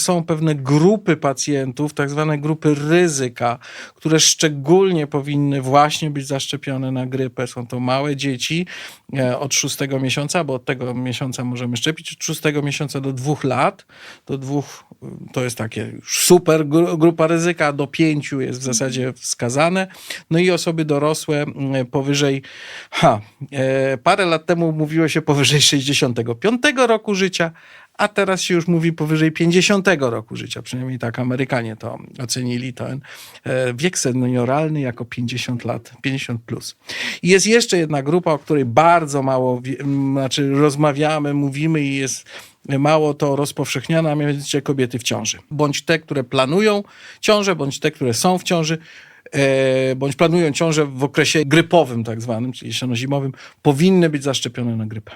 Są pewne grupy pacjentów, tak zwane grupy ryzyka, które szczególnie powinny właśnie być zaszczepione na grypę. Są to małe dzieci e, od szóstego miesiąca, bo od tego miesiąca możemy szczepić, od szóstego miesiąca do dwóch lat. Do dwóch y, to jest takie super gru- grupa ryzyka, do pięciu jest w zasadzie wskazane. No i osoby dorosłe mm, powyżej, ha, e, parę lat temu mówiło się powyżej 65 roku życia, a teraz się już mówi powyżej 50 roku życia. Przynajmniej tak Amerykanie to ocenili ten wiek senioralny jako 50 lat, 50 plus. I jest jeszcze jedna grupa, o której bardzo mało znaczy rozmawiamy, mówimy i jest mało to rozpowszechniane, a mianowicie kobiety w ciąży. Bądź te, które planują ciążę, bądź te, które są w ciąży, e, bądź planują ciążę w okresie grypowym tak zwanym, czyli jesienno-zimowym, powinny być zaszczepione na grypę.